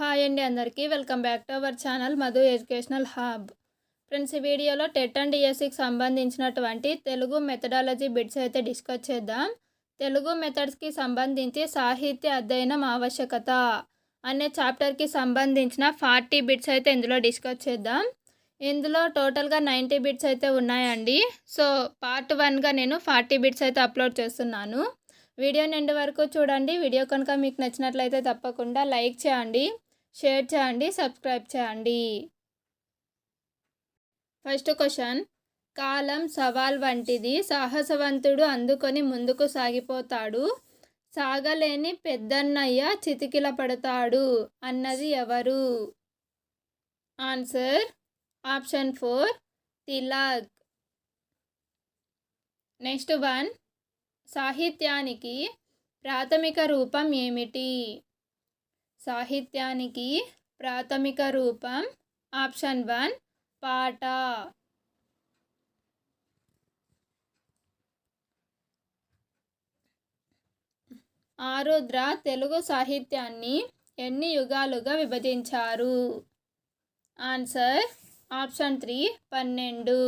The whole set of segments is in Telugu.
హాయ్ అండి అందరికీ. Welcome back to our channel Madhu educational hub. Friends ఈ వీడియోలో టెట్ అండ్ డిఎస్సికి సంబంధించినటువంటి తెలుగు మెథడాలజీ బిట్స్ అయితే డిస్కస్ చేద్దాం. తెలుగు మెథడ్స్కి సంబంధించి సాహిత్య అధ్యయనం ఆవశ్యకత అనే చాప్టర్కి సంబంధించిన ఫార్టీ బిట్స్ అయితే ఇందులో డిస్కస్ చేద్దాం. ఇందులో టోటల్గా నైంటీ బిట్స్ అయితే ఉన్నాయండి. సో పార్ట్ వన్గా నేను ఫార్టీ బిట్స్ అయితే అప్లోడ్ చేస్తున్నాను. వీడియో నిండి వరకు చూడండి. వీడియో కనుక మీకు నచ్చినట్లయితే తప్పకుండా లైక్ చేయండి. షేర్ చేయండి సబ్స్క్రైబ్ చేయండి. First question. కాలం సవాల్ వంటిది. సాహసవంతుడు అందుకొని ముందుకు సాగిపోతాడు. సాగలేని పెద్దన్నయ్య చితికిల పడతాడు అన్నది ఎవరు? Answer option four Tilak next one. సాహిత్యానికి ప్రాథమిక రూపం ఏమిటి? సాహిత్యానికి ప్రాథమిక రూపం ఆప్షన్ వన్ పాట. ఆరుద్ర తెలుగు సాహిత్యాన్ని ఎన్ని యుగాలుగా విభజించారు? ఆన్సర్ ఆప్షన్ త్రీ పన్నెండు.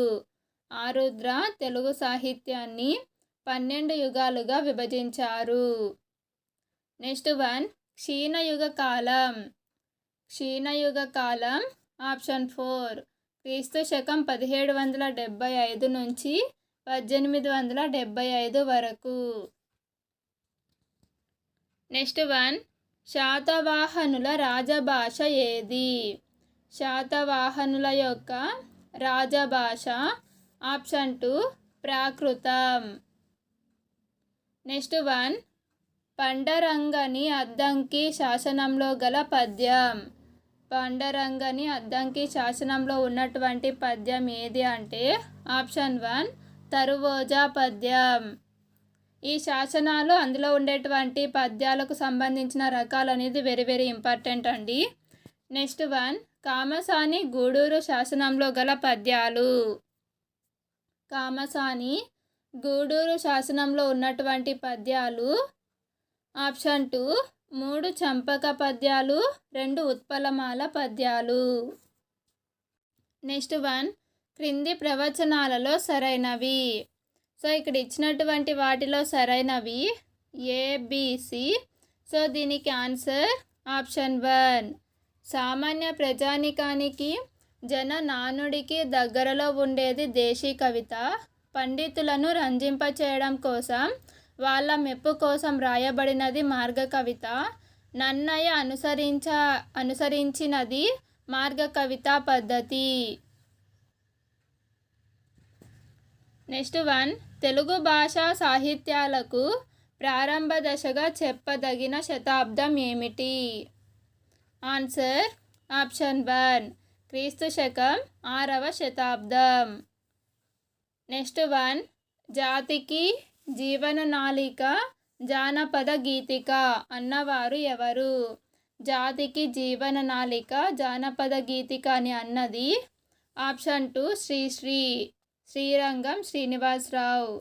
ఆరుద్ర తెలుగు సాహిత్యాన్ని పన్నెండు యుగాలుగా విభజించారు. నెక్స్ట్ వన్ క్షీణయుగ కాలం క్షీణయుగ కాలం ఆప్షన్ ఫోర్. క్రీస్తు శకం పదిహేడు వందల డెబ్భై ఐదు నుంచి పద్దెనిమిది వందల డెబ్బై ఐదు వరకు. Next one. శాతవాహనుల రాజభాష ఏది? శాతవాహనుల యొక్క రాజభాష ఆప్షన్ టూ ప్రాకృతం. Next one. పండరంగని అద్దంకి శాసనంలో గల పద్యం. పండరంగని అద్దంకి శాసనంలో ఉన్నటువంటి పద్యం ఏది అంటే ఆప్షన్ వన్ తరువోజా పద్యం. ఈ శాసనాలు అందులో ఉండేటువంటి పద్యాలకు సంబంధించిన రకాలు అనేది వెరీ వెరీ ఇంపార్టెంట్ అండి. నెక్స్ట్ వన్ కామసాని గూడూరు శాసనంలో గల పద్యాలు. కామసాని గూడూరు శాసనంలో ఉన్నటువంటి పద్యాలు ఆప్షన్ టూ మూడు చంపక పద్యాలు రెండు ఉత్పలమాల పద్యాలు. నెక్స్ట్ వన్ క్రింది ప్రవచనాలలో సరైనవి. సో ఇక్కడ ఇచ్చినటువంటి వాటిలో సరైనవి ఏబిసి సో దీనికి ఆన్సర్ ఆప్షన్ వన్. సామాన్య ప్రజానికానికి జన నానుడికి దగ్గరలో ఉండేది దేశీ కవిత పండితులను రంజింపచేయడం కోసం వాళ్ళ మెప్పు కోసం రాయబడినది మార్గ కవిత నన్నయ్య అనుసరించ అనుసరించినది మార్గ కవిత పద్ధతి. Next one. తెలుగు భాషా సాహిత్యాలకు ప్రారంభ దశగా చెప్పదగిన శతాబ్దం ఏమిటి? ఆన్సర్. Option one. క్రీస్తు శకం ఆరవ శతాబ్దం. Next one. జాతికి జీవన నాళిక జానపద గీతిక అన్నవారు ఎవరు? జాతికి జీవన నాళిక జానపద గీతిక అని అన్నది option two Sri Sri Srirangam Srinivasa Rao.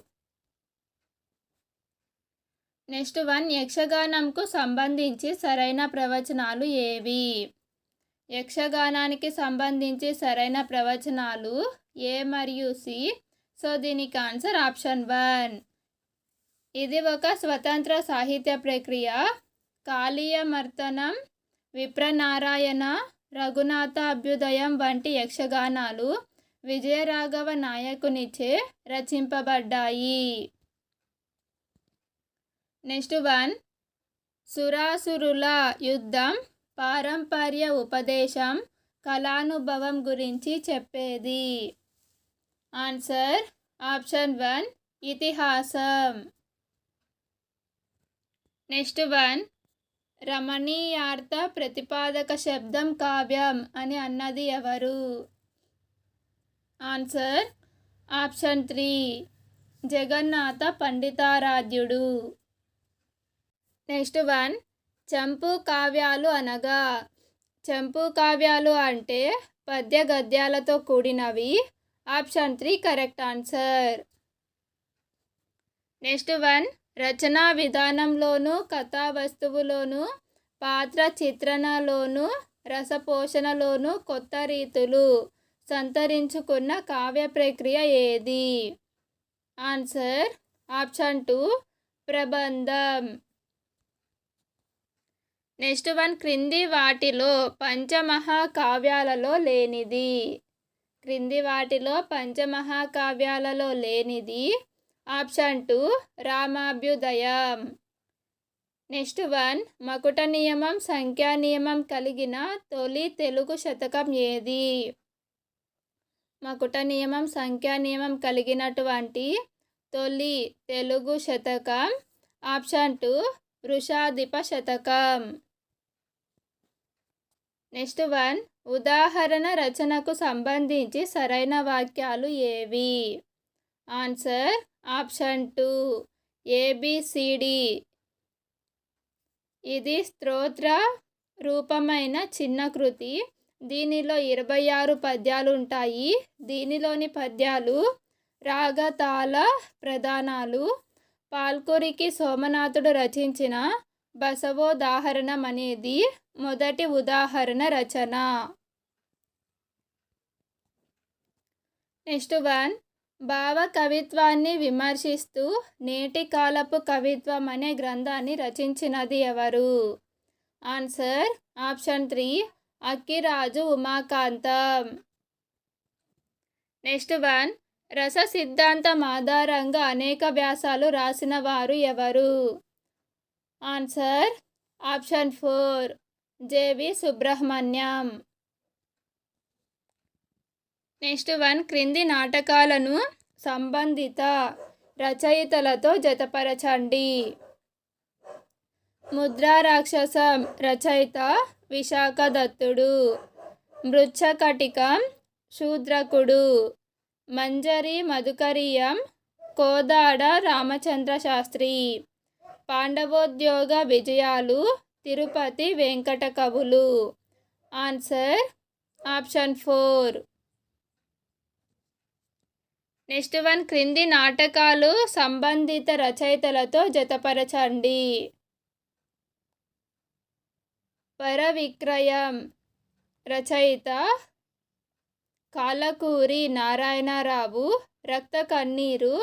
Next one యక్షగానంకు సంబంధించి సరైన ప్రవచనాలు ఏవి? యక్షగానానికి సంబంధించి సరైన ప్రవచనాలు ఏ మరియు సి? సో దీనికి ఆన్సర్ ఆప్షన్ వన్. ఇది ఒక స్వతంత్ర సాహిత్య ప్రక్రియ. కాళీయమర్తనం విప్రనారాయణ రఘునాథ అభ్యుదయం వంటి యక్షగానాలు విజయరాఘవ నాయకునిచే రచింపబడ్డాయి. నెక్స్ట్ వన్ సురాసురుల యుద్ధం పారంపర్య ఉపదేశం కళానుభవం గురించి చెప్పేది. ఆన్సర్ ఆప్షన్ వన్ ఇతిహాసం. Next one. రమణీయార్థ ప్రతిపాదక శబ్దం కావ్యం అని అన్నది ఎవరు? Answer option three. Jagannath పండితారాధ్యుడు. Next one. చంపు కావ్యాలు అనగా చంపు కావ్యాలు అంటే పద్య గద్యాలతో కూడినవి. Option three correct answer. Next one. రచనా విధానంలోనూ కథా వస్తువులోనూ పాత్ర చిత్రణలోనూ రసపోషణలోనూ కొత్త రీతులు సంతరించుకున్న కావ్య ప్రక్రియ ఏది? ఆన్సర్ ఆప్షన్ టూ ప్రబంధం. నెక్స్ట్ వన్ క్రింది వాటిలో పంచమహాకావ్యాలలో లేనిది. క్రింది వాటిలో పంచమహాకావ్యాలలో లేనిది. Option two Ramabhyudayam. Next one మకుట నియమం సంఖ్యా నియమం కలిగిన తొలి తెలుగు శతకం ఏది? మకుట నియమం సంఖ్యా నియమం కలిగినటువంటి తొలి తెలుగు శతకం. ఆప్షన్ టూ వృషాధిప శతకం. నెక్స్ట్ వన్ ఉదాహరణ రచనకు సంబంధించి సరైన వాక్యాలు ఏవి? ఆన్సర్ ఆప్షన్ టూ ఏబిసిడి ఇది స్తోత్ర రూపమైన చిన్న కృతి. దీనిలో ఇరవై ఆరు పద్యాలు ఉంటాయి. దీనిలోని పద్యాలు రాగతాల ప్రధానాలు పాల్కురికి సోమనాథుడు రచించిన బసవోదాహరణం అనేది మొదటి ఉదాహరణ రచన. Next one. భావ కవిత్వాన్ని విమర్శిస్తూ నేటి కాలపు కవిత్వం అనే గ్రంథాన్ని రచించినది ఎవరు? Answer option three Akkiraju Umakantam. Next one రస సిద్ధాంతం ఆధారంగా అనేక వ్యాసాలు రాసిన వారు ఎవరు? Answer option four J V Subrahmanyam. Next one క్రింది నాటకాలను సంబంధిత రచయితలతో జతపరచండి. ముద్రా రాక్షసం రచయిత విశాఖ దత్తుడు మృచ్చకటికం శూద్రకుడు మంజరి మధుకరియం కోదాడ రామచంద్ర శాస్త్రి పాండవోద్యోగ విజయాలు తిరుపతి వెంకట కవులు. Answer option four. Next one క్రింది నాటకాలు సంబంధిత రచయితలతో జతపరచండి. పరవిక్రయం రచయిత కాలకూరి నారాయణరావు రక్త కన్నీరు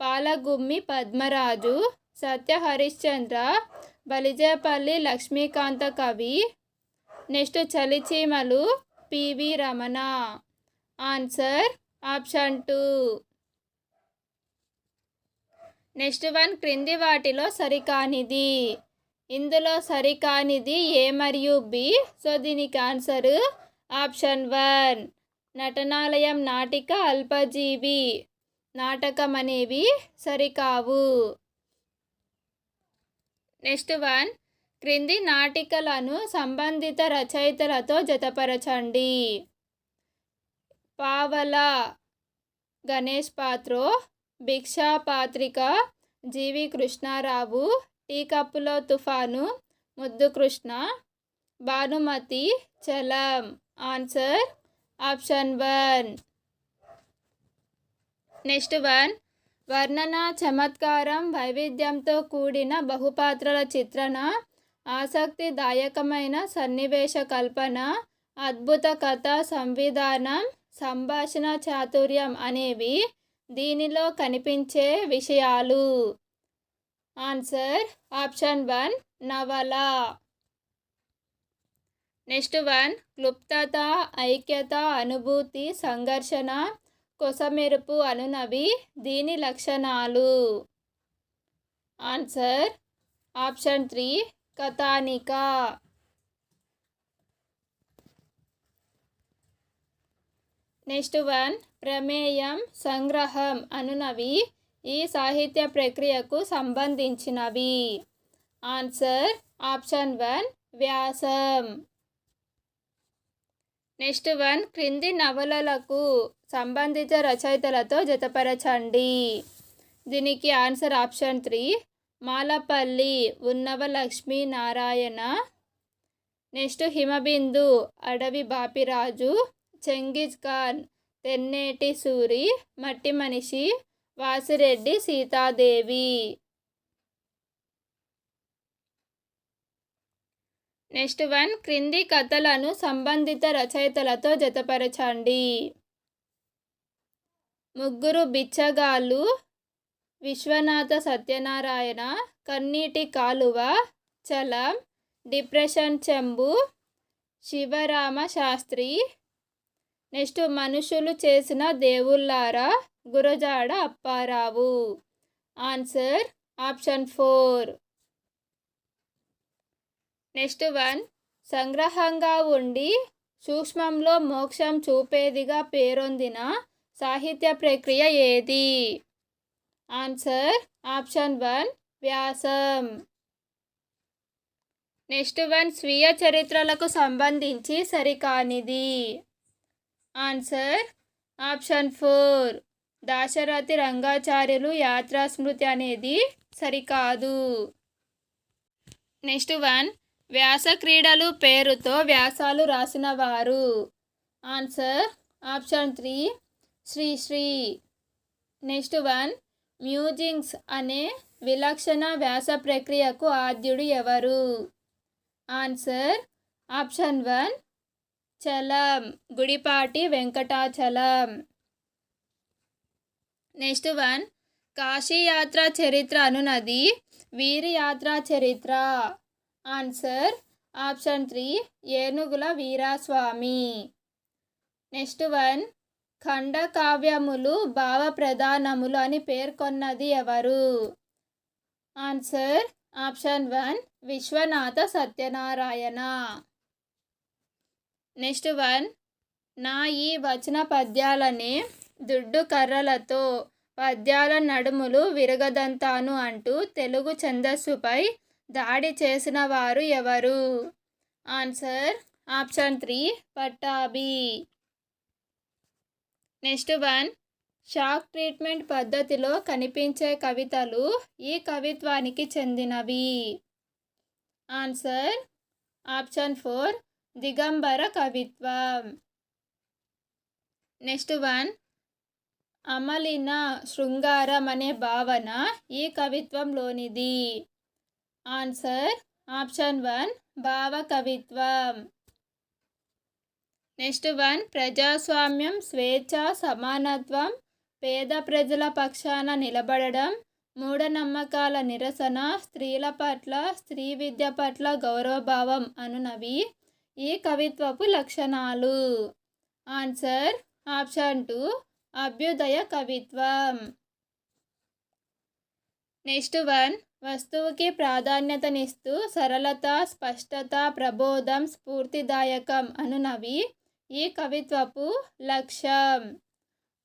పాలగుమ్మి పద్మరాజు సత్య హరిశ్చంద్ర బలిజేపల్లి లక్ష్మీకాంత కవి next చలిచీమలు P V Ramana. Answer option two. Next one క్రింది వాటిలో సరికానిది. ఇందులో సరికానిది ఏ మరియు బి? సో దీనికి ఆన్సర్ ఆప్షన్ వన్. నటనాలయం నాటిక అల్పజీవి. నాటకం అనేవి సరికావు. నెక్స్ట్ వన్ క్రింది నాటికలను సంబంధిత రచయితలతో జతపరచండి. పావల గణేష్ పాత్రో భిక్షా పాత్రిక జీవి కృష్ణారావు టీ కప్పులో తుఫాను Muddu Krishna Bhanumathi Chalam. Answer option one. Next one. వర్ణన చమత్కారం వైవిధ్యంతో కూడిన బహుపాత్రల చిత్రణ ఆసక్తిదాయకమైన సన్నివేశ కల్పన అద్భుత కథ సంవిధానం సంభాషణ చాతుర్యం అనేవి దీనిలో కనిపించే విషయాలు. ఆన్సర్ ఆప్షన్ వన్ నవల. నెక్స్ట్ వన్ క్లుప్తత ఐక్యత అనుభూతి సంఘర్షణ కొసమెరుపు అనునవి దీని లక్షణాలు. ఆన్సర్ ఆప్షన్ త్రీ కథానిక. నెక్స్ట్ వన్ ప్రమేయం సంగ్రహం అనునవి ఈ సాహిత్య ప్రక్రియకు సంబంధించినవి. ఆన్సర్ ఆప్షన్ వన్ వ్యాసం. నెక్స్ట్ వన్ క్రింది నవలలకు సంబంధిత రచయితలతో జతపరచండి. దీనికి answer option three Malapalli Unnava Lakshmi Narayana. Next Himabindu Adavi Bapiraju Genghis Khan Tenneti Suri మట్టి మనిషి వాసిరెడ్డి సీతాదేవి. నెక్స్ట్ వన్ క్రింది కథలను సంబంధిత రచయితలతో జతపరచండి. ముగ్గురు బిచ్చగాళ్ళు విశ్వనాథ సత్యనారాయణ కన్నీటి కాలువ చలం డిప్రెషన్ చెంబు శివరామ శాస్త్రి నెక్స్ట్ మనుషులు చేసిన దేవుళ్ళారా? Gurajada Apparao. Answer option four. Next one. సంగ్రహంగా ఉండి సూక్ష్మంలో మోక్షం చూపేదిగా పేరొందిన సాహిత్య ప్రక్రియ ఏది? Answer option one. వ్యాసం. Next one. స్వీయ చరిత్రలకు సంబంధించి సరికానిది. Answer option four. Dasarathi Rangacharyulu యాత్రా స్మృతి అనేది సరికాదు. Next one. వ్యాస క్రీడలు పేరుతో వ్యాసాలు రాసిన వారు answer option three. Sri Sri next one. Musings అనే విలక్షణ వ్యాస ప్రక్రియకు ఆద్యుడు ఎవరు? Answer option one. Chalam Gudipati Venkatachalam. Next one. కాశీయాత్ర చరిత్ర అనునది. వీరయాత్ర చరిత్ర. Answer. Option three. Enugula Veeraswamy. Next one. ఖండకావ్యములు భావ ప్రధానములు అని పేర్కొన్నది ఎవరు? Answer. Option one. Viswanatha Satyanarayana. Next one. నా ఈ వచన పద్యాలని దుడ్డు కర్రలతో పద్యాల నడుములు విరగదంతాను అంటూ తెలుగు ఛందస్సుపై దాడి చేసిన వారు ఎవరు? Answer option three Pattabhi. Next one. Shock treatment పద్ధతిలో కనిపించే కవితలు ఈ కవిత్వానికి చెందినవి. ఆన్సర్ ఆప్షన్ ఫోర్ దిగంబర కవిత్వం నెక్స్ట్ వన్ అమలిన శృంగారం అనే భావన ఈ కవిత్వంలోనిది. ఆన్సర్ ఆప్షన్ వన్ భావ కవిత్వం. నెక్స్ట్ వన్ ప్రజాస్వామ్యం స్వేచ్ఛ సమానత్వం పేద ప్రజల పక్షాన నిలబడడం మూఢనమ్మకాల నిరసన స్త్రీల పట్ల స్త్రీ విద్య పట్ల గౌరవభావం అనునవి. ఈ కవిత్వపు లక్షణాలు? ఆన్సర్ ఆప్షన్ టూ అభ్యుదయ కవిత్వం. నెక్స్ట్ వన్ వస్తువుకి ప్రాధాన్యతనిస్తూ సరళత స్పష్టత ప్రబోధం స్ఫూర్తిదాయకం అనునవి ఈ కవిత్వపు లక్ష్యం.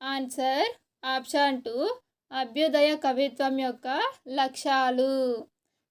ఆన్సర్ ఆప్షన్ టూ అభ్యుదయ కవిత్వం యొక్క లక్ష్యాలు.